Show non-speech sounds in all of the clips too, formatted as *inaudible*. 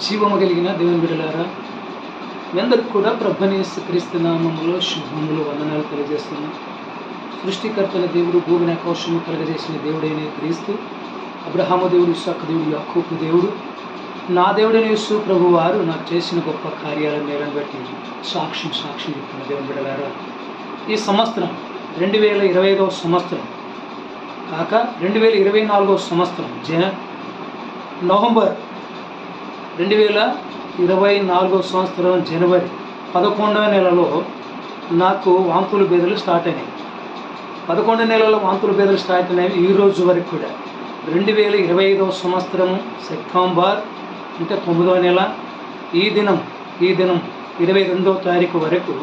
జీవము కలిగిన దేవుని బిడ్డలారా మీ అందరికి కూడా ప్రభుని క్రీస్తు నామములో శుభములు వందనాలు తెలియజేస్తున్నాం. సృష్టికర్తల దేవుడు భూమిని ఆకాశము కలగజేసిన దేవుడైన క్రీస్తు అబ్రహాము దేవుడు ఇస్సాకు దేవుడు యాకూపు దేవుడు నా దేవుడైన యేసు ప్రభు వారు నాకు చేసిన గొప్ప కార్యాల మేరను బట్టి సాక్ష్యం సాక్ష్యం చెప్తున్న దేవుని బిడ్డలారా. ఈ సంవత్సరం రెండు వేల ఇరవై ఐదవ సంవత్సరం కాక రెండు వేల ఇరవై నాలుగవ సంవత్సరం జ నవంబర్ రెండు వేల ఇరవై నాలుగో సంవత్సరం జనవరి పదకొండవ నెలలో నాకు వాంతులు బేదలు స్టార్ట్ అయినాయి. పదకొండు నెలల వాంతులు బేదలు స్టార్ట్ అయినాయి ఈ రోజు వరకు కూడా. రెండు వేల ఇరవై ఐదవ సంవత్సరం సెప్టెంబర్ అంటే తొమ్మిదవ నెల ఈ దినం ఈ దినం ఇరవై రెండవ తారీఖు వరకు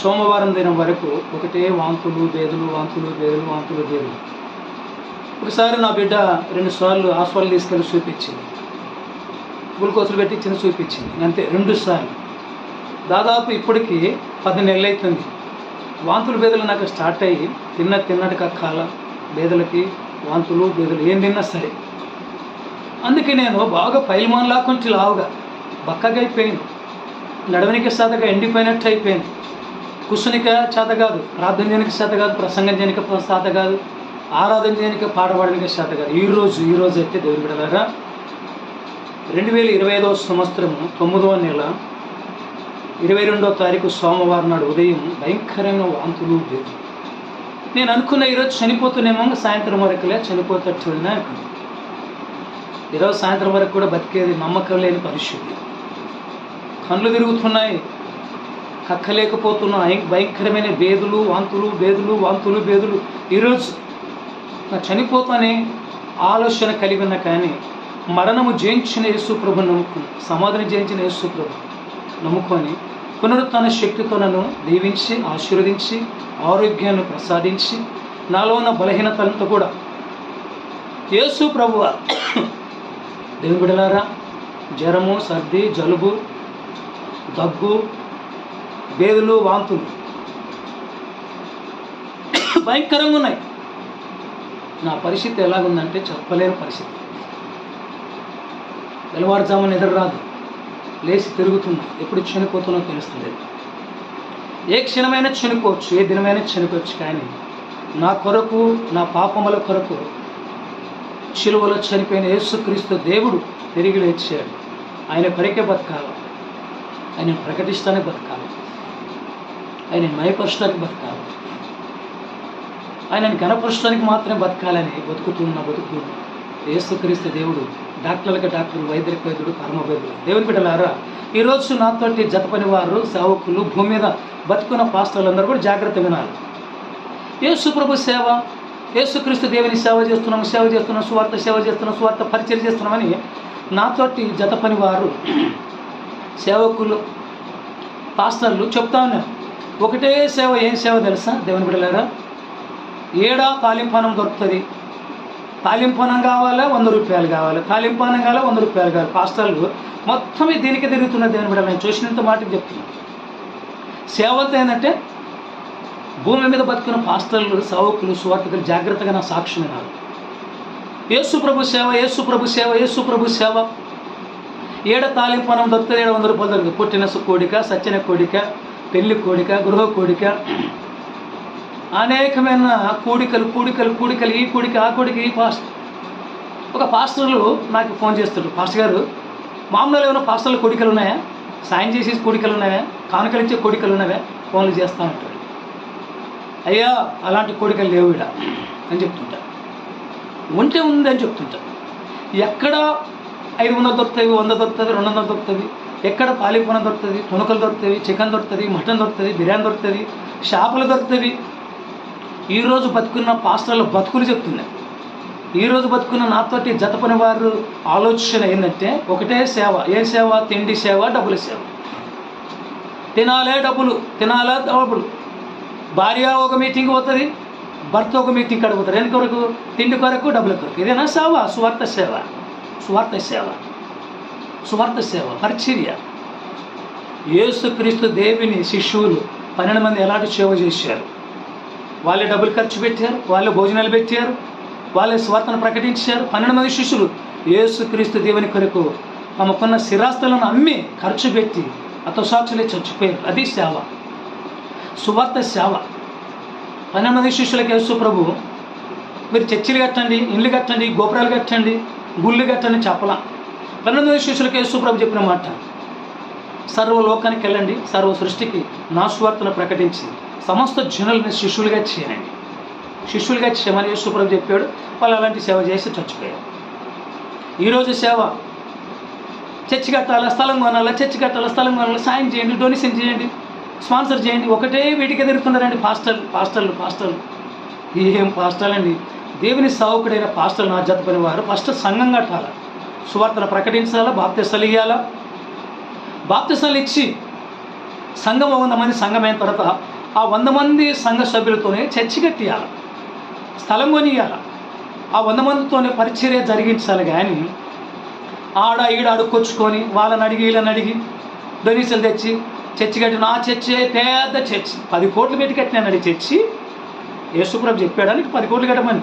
సోమవారం దినం వరకు ఒకటే వాంతులు బేదులు వాంతులు బేదులు వాంతులు బేదులు. ఒకసారి నా బిడ్డ రెండు సార్లు హాస్పిటల్ తీసుకెళ్ళి చూపించింది. గ్లూకోజ్లు పెట్టి చిన్న చూపించింది. అంతే రెండు సార్లు. దాదాపు ఇప్పటికీ పది నెలలు అవుతుంది వాంతులు బేదలు నాకు స్టార్ట్ అయ్యి తిన్న తిన్నట్టు కక్కాల బేదలకి వాంతులు బేదలు ఏం తిన్నా సరే. అందుకే నేను బాగా పైల్మాన్లా కొంచెం లావుగా బక్కగా అయిపోయాను. నడవనికి సాధగా ఎండిపోయినట్టు అయిపోయింది కుసునిక చేత కాదు ప్రార్థన చేయడానికి చేత కాదు ప్రసంగం చేయడానికి చేత కాదు ఆరాధన చేయడానికి పాట పాడడానికి చేత కాదు. ఈ రోజు ఈ రోజు అయితే దేవుని బిడ్డలారా రెండు వేల ఇరవై ఐదవ సంవత్సరము తొమ్మిదవ నెల ఇరవై రెండవ తారీఖు సోమవారం నాడు ఉదయం భయంకరమైన వాంతులు లేదు నేను అనుకున్న ఈరోజు చనిపోతున్నామో సాయంత్రం వరకులే చనిపోతట్టు వెళ్ళినా అనుకున్నాను ఈరోజు సాయంత్రం వరకు కూడా బతికేది నమ్మకం లేని పరిస్థితి. కళ్ళు తిరుగుతున్నాయి కక్కలేకపోతున్నాయి భయంకరమైన బేదులు వాంతులు బేదులు వాంతులు బేదులు ఈరోజు నా చనిపోతానే ఆలోచన కలిగి ఉన్నా కానీ మరణము జయించిన యేసుప్రభు నమ్ముకు సమాధిని జయించిన యేసుప్రభు నమ్ముకొని పునరుత్న శక్తితో నన్ను దీవించి ఆశీర్వదించి ఆరోగ్యాన్ని ప్రసాదించి నాలో ఉన్న బలహీనతలతో కూడా యేసు ప్రభు *coughs* దేవుని బిడలారా జ్వరము సర్ది జలుబు దగ్గు బేదులు వాంతులు *coughs* భయంకరంగా ఉన్నాయి. నా పరిస్థితి ఎలాగుందంటే చెప్పలేని పరిస్థితి. తెల్లవారుజామున నిద్ర రాదు లేచి తిరుగుతున్నా. ఎప్పుడు చనిపోతున్నా తెలుస్తుంది. ఏ క్షణమైనా చనిపోవచ్చు ఏ దినమైనా చనిపోవచ్చు కానీ నా కొరకు నా పాపముల కొరకు చిలువలో చనిపోయిన యేసుక్రీస్తు దేవుడు తిరిగి లేచాడు. ఆయన కొరకే బతకాలి. ఆయన ప్రకటిస్తానికి బతకాలి. ఆయన మయపరచడానికి బతకాలి. ఆయన గణపరచడానికి మాత్రమే బతకాలని బతుకుతున్న బతుకుతున్న యేసుక్రీస్తు దేవుడు డాక్టర్లకు డాక్టర్ వైద్యులకు వైద్యుడు పరమ వైద్యుడు దేవుని బిడ్డలారా ఈరోజు నాతోటి జతపని వారు సేవకులు భూమి మీద బతుకున్న పాస్టర్లందరూ కూడా జాగ్రత్త వినాలి. ఏసుప్రభు సేవ యేసుక్రీస్తు దేవుని సేవ చేస్తున్నాం సేవ చేస్తున్నాం స్వార్థ సేవ చేస్తున్నాం స్వార్థ పరిచయం చేస్తున్నామని నాతోటి జత పని వారు సేవకులు పాస్టర్లు చెప్తా ఉన్నారు. ఒకటే సేవ ఏం సేవ తెలుసా? దేవుని బిడ్డలారా ఏడా తాలింపానం దొరుకుతుంది. తాలింపానం కావాలా వంద రూపాయలు కావాలి? తాలింపానం కావాలా వంద రూపాయలు కావాలి? పాస్టర్లు మొత్తం దీనికి తిరుగుతున్న దేవుని బిడ్డ నేను చూసినంత మాటకి చెప్తున్నాను సేవతో ఏంటంటే భూమి మీద బతుకున్న పాస్టర్లు సేవకులు సువార్థకులు జాగ్రత్తగా నా సాక్షి వినాలి యేసు ప్రభు సేవ యేసు ప్రభు సేవ యేసు ప్రభు సేవ. ఏడ తాలింపనం దొరుకుతుంది ఏడు వంద రూపాయలు దొరుకుతుంది పుట్టిన కోడిక సచ్చిన కోడిక పెళ్ళి కోడిక గృహ కోడిక అనేకమైన కూడికలు కూడికలు కూడికలు ఈ కూడిక ఆ కూడిక ఈ పాస్ట్ ఒక పాస్టర్లు నాకు ఫోన్ చేస్తారు పాస్టర్ గారు మామూలుగా ఏమైనా పాస్టర్లు కోడికలు ఉన్నాయా? సాయం చేసే కోడికలు ఉన్నాయా? కానుకలు ఇచ్చే కోడికలు ఉన్నాయా? ఫోన్లు చేస్తూ ఉంటారు. అయ్యా అలాంటి కోడికలు లేవు ఇడ అని చెప్తుంటా. ఉంటే ఉంది అని చెప్తుంటా. ఎక్కడ ఐదు వందలు దొరుకుతాయి వంద దొరుకుతుంది రెండు వందలు దొరుకుతుంది ఎక్కడ పాలిపోన దొరుకుతుంది తుణుకలు దొరుకుతుంది చికెన్ దొరుకుతుంది మటన్ దొరుకుతుంది బిర్యానీ దొరుకుతుంది చేపలు దొరుకుతుంది ఈరోజు బతుకున్న పాస్టర్ల బతుకులు చెప్తున్నాయి. ఈరోజు బతుకున్న నాతోటి జతపని వారు ఆలోచన ఏంటంటే ఒకటే సేవ ఏ సేవ? తిండి సేవ డబ్బుల సేవ. తినాలే డబ్బులు తినాలే డబ్బులు. భార్య ఒక మీటింగ్ పోతుంది భర్త ఒక మీటింగ్ అడుగుతారు ఎందుకు కొరకు? తిండి కొరకు డబ్బుల కొరకు. ఇదేనా సేవ? సువార్త సేవ. సువార్త సేవ. సువార్త సేవ. పరిచర్య. యేసుక్రీస్తు దేవిని శిష్యులు పన్నెండు మంది ఎలాంటి సేవ చేశారు? వాళ్ళే డబ్బులు ఖర్చు పెట్టారు వాళ్ళే భోజనాలు పెట్టారు వాళ్ళే స్వార్థను ప్రకటించారు. పన్నెండు మంది శిష్యులు యేసుక్రీస్తు దేవుని కొరకు తమకున్న స్థిరాస్తులను అమ్మి ఖర్చు పెట్టి అతసాక్షులే చచ్చిపోయారు. అది సేవ. సువార్త సేవ. పన్నెండు మంది శిష్యులకు యేసు ప్రభు మీరు చర్చిలు కట్టండి ఇండ్లు కట్టండి గోపురాలు కట్టండి గుళ్ళు కట్టండి చెప్పలా. పన్నెండు మంది శిష్యులకు యేసు ప్రభు చెప్పిన మాట సర్వ లోకానికి వెళ్ళండి సర్వ సృష్టికి నా సువార్తను ప్రకటించింది సమస్త జనుల్ని శిష్యులుగా చేయండి. శిష్యులుగా చేయమని యేసుప్రభు చెప్పాడు. వాళ్ళు అలాంటి సేవ చేసి చచ్చిపోయారు. ఈరోజు సేవ చర్చి కట్టాలా స్థలం కొనాలా చర్చి కట్టాలా స్థలం కొనాలా సాయం చేయండి డొనేషన్ చేయండి స్పాన్సర్ చేయండి ఒకటే వీటికి ఎదుర్కొన్నారండి పాస్టర్లు పాస్టర్లు పాస్టర్లు. ఏం పాస్టర్లు అండి దేవుని సావుకుడైన పాస్టర్లు నా జత పని వారు. ఫస్ట్ సంఘం కట్టాలా సువార్తను ప్రకటించాలా బాప్తిస్తలు ఇవ్వాలా బాప్తిస్తలు ఇచ్చి సంఘం ఒక వంద మంది సంఘం అయిన తర్వాత ఆ వంద మంది సంఘ సభ్యులతోనే చర్చి కట్టియాలి. స్థలం కొనియాల. ఆ వంద మందితోనే పరిచర్య జరిగించాలి కానీ ఆడ ఈడ అడుక్కొచ్చుకొని వాళ్ళని అడిగి వీళ్ళని అడిగి డొనేషన్లు తెచ్చి చర్చి కట్టి నా చర్చే పెద్ద చర్చి. పది కోట్లు పెట్టి కట్టినానండి చర్చి. యేసుప్రభు చెప్పాడానికి పది కోట్లు కట్టమని.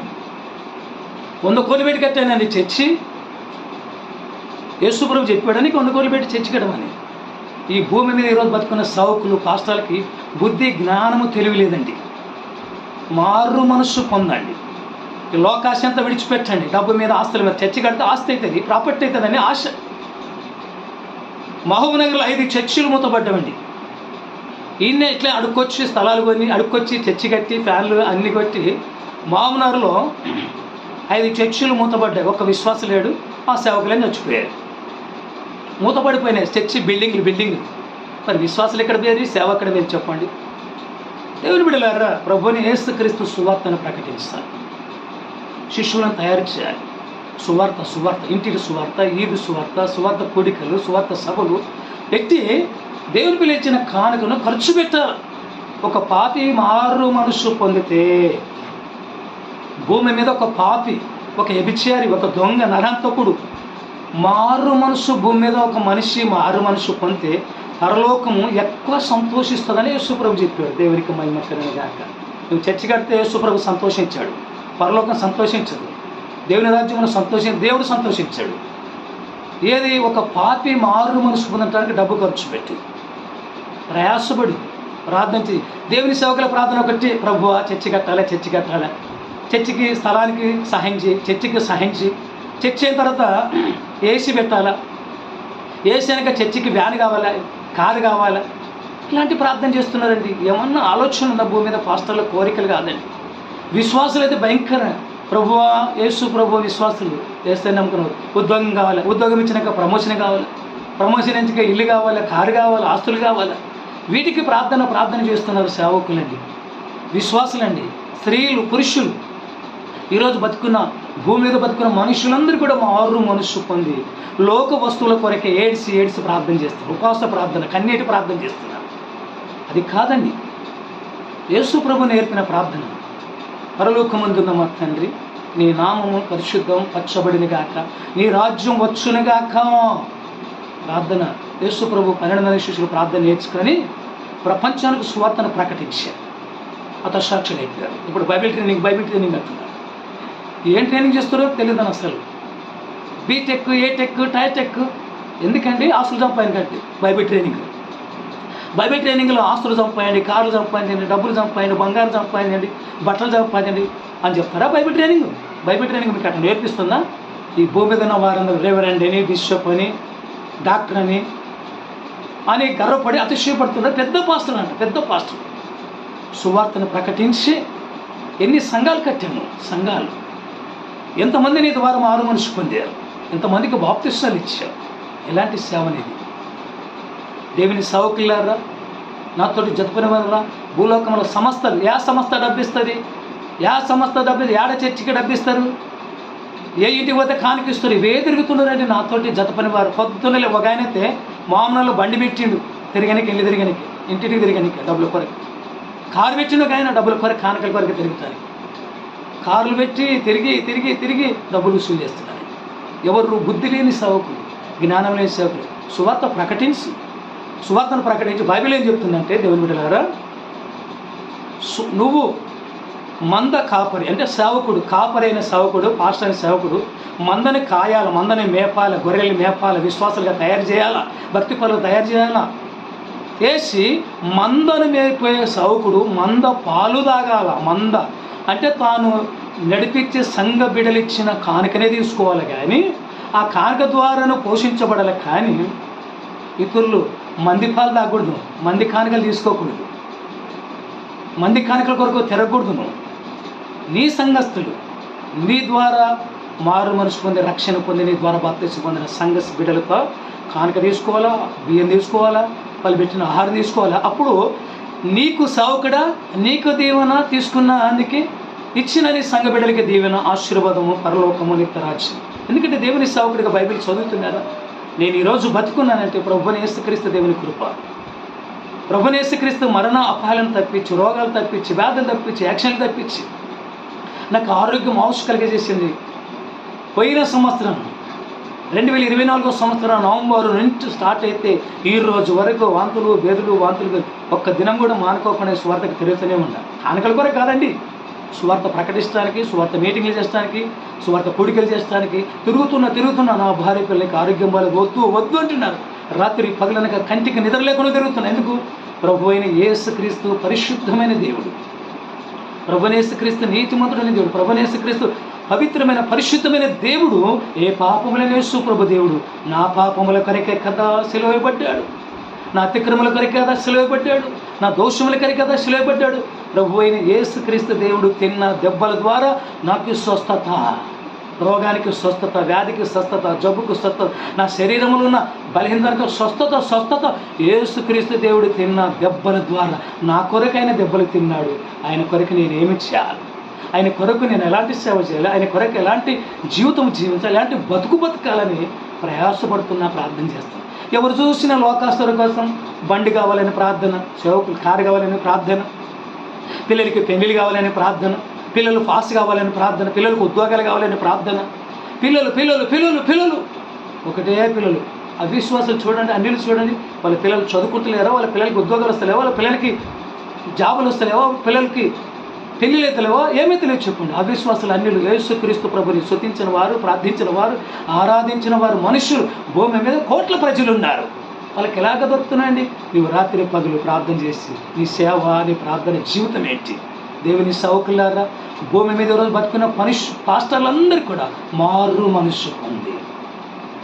వంద కోట్లు పెట్టి కట్టానండి చర్చి. యేసుప్రభు చెప్పాడానికి వంద కోట్లు పెట్టి చర్చి కట్టమని. ఈ భూమి మీద ఈరోజు బతుకున్న సౌకులు కాష్టాలకి బుద్ధి జ్ఞానము తెలివి లేదండి మారు మనస్సు పొందండి. లోకాశ అంతా విడిచిపెట్టండి. డబ్బు మీద ఆస్తుల మీద చర్చి కడితే ఆస్తి అవుతుంది ప్రాపర్టీ అవుతుందని ఆశ. మహబూబ్నగర్లో ఐదు చర్చిలు మూతపడ్డామండి. ఈయన ఇట్లా అడుక్కొచ్చి స్థలాలు కొని అడుక్కొచ్చి చర్చి కట్టి ఫ్యాన్లు అన్ని కొట్టి మహబూబ్నగర్లో ఐదు చర్చిలు మూతపడ్డాయి. ఒక్క విశ్వాసం లేడు ఆ సేవకులని చచ్చిపోయారు. మూతపడిపోయినాయి. చర్చి బిల్డింగ్లు బిల్డింగ్. మరి విశ్వాసాలు ఎక్కడ పోయారు సేవ ఎక్కడ పోయారు చెప్పండి. దేవుని బిడ్డలారా ప్రభుని ఏసుక్రీస్తు సువార్తను ప్రకటించాలి. శిష్యులను తయారు చేయాలి. సువార్త సువార్త ఇంటికి సువార్త ఈది సువార్త సువార్త కోడికలు సువార్త సభలు. పెట్టి దేవుని పిలిచిన కానుకను ఖర్చు పెట్టాలి. ఒక పాపి మారు మనసు పొందితే భూమి మీద ఒక పాపి ఒక ఎబిచారి ఒక దొంగ నరంతకుడు మారు మనసు భూమి మీద ఒక మనిషి మారు మనసు పొందితే పరలోకము ఎక్కువ సంతోషిస్తుందని యేసుప్రభు చెప్పాడు దేవునికి మహిమకరణ గాక. నువ్వు చర్చి కడితే యేసుప్రభు సంతోషించాడు. పరలోకం సంతోషించదు. దేవుని రాజ్యంలో సంతోషి దేవుడు సంతోషించాడు. ఏది ఒక పాపి మారు మనసు పొందటానికి డబ్బు ఖర్చు పెట్టి. ప్రయాసపడి. ప్రార్థన చేసి దేవుని సేవకుల ప్రార్థన ఒకటి ప్రభు చర్చి కట్టాలి? చర్చి కట్టాలి? చర్చికి స్థలానికి సహాయం చేయి చర్చికి సహాయం చేయి చర్చి అయిన తర్వాత ఏసీ పెట్టాలా? ఏసీ అనక చర్చికి వ్యాన్ కావాలా? కారు కావాలా? ఇలాంటి ప్రార్థన చేస్తున్నారండి. ఏమన్నా ఆలోచన ఉన్న భూమి మీద? పాస్టర్ల కోరికలు కాదండి. విశ్వాసులు అయితే భయంకర. ప్రభువా యేసు ప్రభు విశ్వాసులు. వేస్తే నమ్ముకున్నారు ఉద్యోగం కావాలి? ఉద్యోగం ఇచ్చినాక ప్రమోషన్ కావాలి? ప్రమోషన్ ఇచ్చాక ఇల్లు కావాలి? కారు కావాలి? ఆస్తులు కావాలి? వీటికి ప్రార్థన ప్రార్థన చేస్తున్నారు సేవకులండి. విశ్వాసులండి. స్త్రీలు పురుషులు. ఈరోజు బతుకున్న భూమి మీద బతుకున్న మనుషులందరూ కూడా మారు మనస్సు పొంది లోక వస్తువుల కొరకే ఏడ్స్ ఏడ్స్ ప్రార్థన చేస్తారు. ఉపవాస ప్రార్థన కన్నీటి ప్రార్థన చేస్తున్నారు. అది కాదండి. యేసు ప్రభు నేర్పిన ప్రార్థన. పరలోకమందున్న మా తండ్రి నీ నామము పరిశుద్ధం పచ్చబడిన గాక నీ రాజ్యం వచ్చును గాక. ప్రార్థన. యేసు ప్రభు పన్నెండు మంది శిష్యులు ప్రార్థన నేర్చుకొని ప్రపంచానికి స్వార్థను ప్రకటించారు. అత సాక్షులు అయిపోయారు ఇప్పుడు బైబిల్ ట్రైనింగ్ బైబిల్ ట్రైనింగ్ అంటున్నారు. ఏం ట్రైనింగ్ చేస్తారో తెలియదు అసలు. బీటెక్ ఏటెక్ టైటెక్ ఎందుకండి ఆస్తులు కట్టి బైబిల్ ట్రైనింగ్ బైబిల్ ట్రైనింగ్లో ఆస్తులు చంపాయండి కార్లు చంపాయండి డబ్బులు చంపాయండి బంగారం చంపాయండి బట్టలు చంపాయండి అని చెప్తారా బైబిల్ ట్రైనింగ్ బైబిల్ ట్రైనింగ్ మీకు అట్లా నేర్పిస్తుందా? ఈ భూమి మీద ఉన్న వారందరూ రెవరెండ్ అని బిషప్ అని డాక్టర్ అని అని గర్వపడి అతిశయపడుతున్నారు పెద్ద పాస్టర్ అంట పెద్ద పాస్టర్ సువార్తను ప్రకటించి ఎన్ని సంఘాలు కట్టాను సంఘాలు. ఎంతమందిని ద్వారా మారు మనిషి పొందారు? ఎంతమందికి బాప్తిష్టాలు ఇచ్చారు? ఎలాంటి సేవనేది దేవుని సేవకులారా నాతోటి జతపని వల్ల భూలోకంలో సంస్థలు యా సంస్థ డబ్బిస్తుంది? యా సంస్థ డబ్బి ఏడ చర్చికి డబ్బిస్తారు? ఏ ఇంటికి పోతే కానికిస్తారు? ఇవే తిరుగుతున్నారండి నాతోటి జతపని వారు పొద్దున్నలే ఒక ఆయన మామూలు బండి పెట్టిండు. తిరగనికి ఇల్లు తిరగనికి ఇంటికి తిరగనికి డబ్బుల కొరకు. కారు పెట్టిండు ఒక ఆయన డబ్బుల కొరకు కానుకల కొరకు తిరుగుతారు. కార్లు పెట్టి తిరిగి తిరిగి తిరిగి డబ్బులు వసూలు చేస్తున్నారు. ఎవరు బుద్ధి లేని సేవకులు జ్ఞానం లేని సేవకులు. సువార్త ప్రకటించి సువార్తను ప్రకటించి బైబిల్ ఏం చెప్తుందంటే దేవుని బిడ్డలారా నువ్వు మంద కాపరి అంటే సేవకుడు కాపరైన సేవకుడు పాస్టర్ అయిన సేవకుడు మందని కాయాల మందని మేపాల గొర్రెలు మేపాల విశ్వాసాలుగా తయారు చేయాలా భక్తి పనులు తయారు చేయాలా? వేసి మందను మేపోయే సౌకుడు మంద పాలు తాగాల మంద అంటే తాను నడిపించే సంఘ బిడలిచ్చిన కానుకనే తీసుకోవాలి కానీ ఆ కానుక ద్వారాను పోషించబడాలి కానీ ఇతరులు మంది పాలు తాగకూడదు మంది కానుకలు తీసుకోకూడదు. మంది కానుకల కొరకు తిరగకూడదు నువ్వు నీ సంఘస్థులు నీ ద్వారా మారు మనసు పొంది రక్షణ పొంది నీ ద్వారా బాప్తీసు పొందిన సంఘ బిడ్డలతో కానుక తీసుకోవాలా బియ్యం తీసుకోవాలా వాళ్ళు పెట్టిన ఆహారం తీసుకోవాలా? అప్పుడు నీకు సావుకడా నీకు దీవెన తీసుకున్న అందుకే ఇచ్చినది సంఘ బిడ్డలకి దీవెన ఆశీర్వాదము పరలోకము నిత్యరాజ్యం ఎందుకంటే దేవుని సావుకుడిగా బైబిల్ చదువుతున్నారా? నేను ఈరోజు బతుకున్నానంటే ప్రభుని ఏసుక్రీస్తు దేవుని కృప. ప్రభునేసుక్రీస్తు మరణ అపాయాలను తప్పించి రోగాలు తప్పించి వ్యాధులు తప్పించి యాక్షన్లు తప్పించి నాకు ఆరోగ్యం ఆవుష్ కలిగజేసింది. పోయిన సంవత్సరం రెండు వేల ఇరవై నాలుగో సంవత్సరం నవంబర్ నుంచి స్టార్ట్ అయితే ఈ రోజు వరకు వాంతులు బేదులు వాంతులు ఒక్క దినం కూడా మానుకోకుండా స్వార్థకు తిరుగుతూనే ఉండాలి ఆనకల కొరే కాదండి. సువార్త ప్రకటించడానికి సువార్త మీటింగ్లు చేసడానికి సువార్త కూడికలు చేసడానికి తిరుగుతున్న తిరుగుతున్న నా భార్య పిల్లలకి ఆరోగ్యం బాగా వద్దు వద్దు అంటున్నారు. రాత్రి పగలనక కంటికి నిద్ర లేకుండా తిరుగుతున్నాయి ఎందుకు? ప్రభు అయిన యేసుక్రీస్తు పరిశుద్ధమైన దేవుడు. ప్రభునేసుక్రీస్తు నీతిమంతుడైన దేవుడు. ప్రభునేసుక్రీస్తు పవిత్రమైన పరిశుద్ధమైన దేవుడు ఏ పాపములనే సుప్రభు దేవుడు? నా పాపముల కొరకే కదా సెలవుపడ్డాడు నా అతిక్రముల కొరకే కదా సెలవుపడ్డాడు నా దోషముల కొరకే కదా సెలవుపడ్డాడు ప్రభు అయిన యేసుక్రీస్తు దేవుడు తిన్న దెబ్బల ద్వారా నాకు స్వస్థత. రోగానికి స్వస్థత వ్యాధికి స్వస్థత జబ్బుకు స్వస్థత నా శరీరంలో ఉన్న బలహీనతకు స్వస్థత స్వస్థత ఏసుక్రీస్తు దేవుడు తిన్న దెబ్బల ద్వారా నా కొరకైన దెబ్బలు తిన్నాడు. ఆయన కొరకు నేను ఏమి చేయాలి? ఆయన కొరకు నేను ఎలాంటి సేవ చేయాలి? ఆయన కొరకు ఎలాంటి జీవితం జీవించాలి? ఎలాంటి బతుకు బతకాలని ప్రయాసపడుతున్నా ప్రార్థన చేస్తాను. ఎవరు చూసిన లోకాస్తుల కోసం బండి కావాలని ప్రార్థన సేవకులు కారు కావాలని ప్రార్థన పిల్లలకి పెళ్ళిళ్ళు కావాలని ప్రార్థన పిల్లలు పాస్ కావాలని ప్రార్థన పిల్లలకు ఉద్యోగాలు కావాలని ప్రార్థన. పిల్లలు పిల్లలు పిల్లలు పిల్లలు! ఒకటే పిల్లలు. అవిశ్వాసాలు చూడండి అన్నిలు చూడండి. వాళ్ళ పిల్లలు చదువుకుంటలేరో? వాళ్ళ పిల్లలకి ఉద్యోగాలు వస్తలేవా? వాళ్ళ పిల్లలకి జాబులు వస్తలేవా? పిల్లలకి పెళ్ళిళ్ళు ఏమీ తెలియదు చెప్పండి. అవిశ్వాసాలు అన్నిలు యేసుక్రీస్తు ప్రభుని శృతించిన వారు ప్రార్థించిన వారు ఆరాధించిన వారు మనుషులు. భూమి మీద కోట్ల ప్రజలు ఉన్నారు వాళ్ళకి ఎలాగ దొరుకుతున్నాయండి? నీవు రాత్రి పగులు ప్రార్థన చేసి నీ సేవ నీ ప్రార్థన జీవితం ఏంటి? దేవుని సౌకులారా భూమి మీద రోజు బతుకున్న మనుషు పాస్టర్లందరికీ కూడా మారు మనసు ఉంది.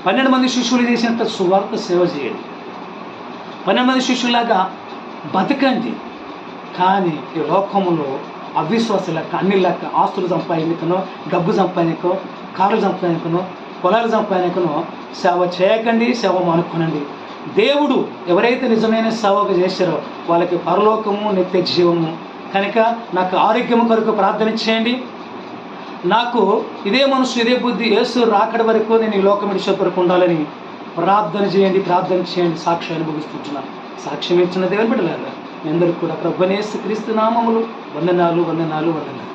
పన్నెండు మంది శిష్యులు చేసినంత సువార్త సేవ చేయండి. పన్నెండు మంది శిష్యులాగా బతకండి. కానీ ఈ లోకంలో అవిశ్వాసాలక అన్ని లెక్క ఆస్తులు సంపాదించుకునో డబ్బు సంపాదించుకో కార్లు సంపాదించుకునో పొలాలు సంపాదించుకునో సేవ చేయకండి సేవ మానుకోనండి. దేవుడు ఎవరైతే నిజమైన సేవకు చేశారో వాళ్ళకి పరలోకము నిత్య జీవము. కనుక నాకు ఆరోగ్యం కొరకు ప్రార్థన చేయండి. నాకు ఇదే మనసు ఇదే బుద్ధి యేసు రాకడ వరకు నేను ఈ లోకం విడిచే వరకు ఉండాలని ప్రార్థన చేయండి ప్రార్థన చేయండి సాక్షి ముగిస్తుంటున్నాను సాక్ష్యం ఇచ్చిన దేవుని బిడ్డలారా మీ అందరికి కూడా ప్రభునేసు క్రీస్తు నామములు. వందనాలు వందనాలు వందనాలు.